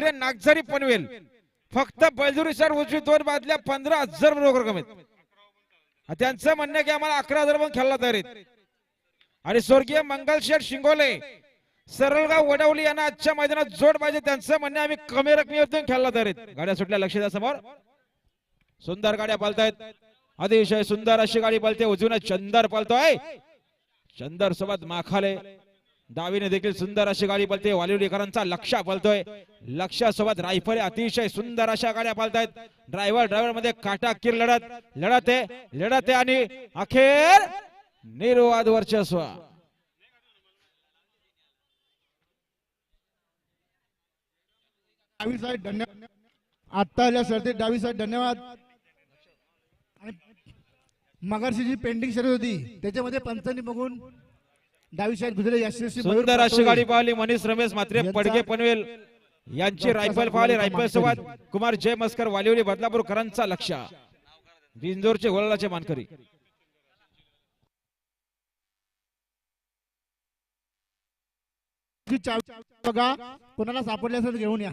नागझरी पनवेल फक्त बैलजुरी सर उजवी दोन बादल्या पंधरा हजार रोकड त्यांचं म्हणणं की आम्हाला अकरा हजार पण खेळला तयार आणि स्वर्गीय मंगलशेठ शिंगोले सरळगाव वडवली यांना आजच्या मैदानात जोड पाहिजे त्यांचं म्हणणं आम्ही कमी रकमेवरती खेळला तयार गाड्या सुटल्या लक्ष द्या समोर. सुंदर गाड्या पालतायत. अतिशय सुंदर अशी गाडी पालते. उजवीनं चंदर पालतोय. चंदर सोबत माखाले. डावीने देखील सुंदर अशी गाडी पळते वालिवलीकरांचा लक्ष पळतोय लक्षासोबत रायफल अतिशय सुंदर अशा गाड्या पळतायत ड्रायव्हर ड्रायव्हरमध्ये काटाकीर लढत लढत आहे लढत आहे आणि अखेर निर्वाद वर्चस्व. डावी धन्यवाद आता आल्या सरते डावी साहेब धन्यवाद. मगरशी जी पेंडिंग शरीर होती. त्याच्यामध्ये पंचांनी बघून डावी साईड गुजरे यशस्वी सुंदर अशी. गाडी पाहिली मनीष रमेश मात्रे पडगे पनवेल यांची रायफल पाहिली रायफल सोबत कुमार जय मस्कर वालिवली बदलापूरकरांचा लक्ष. बिंजोरचे गोलाचे मानकरी. बघा कोणाला सापडली असेल घेऊन या.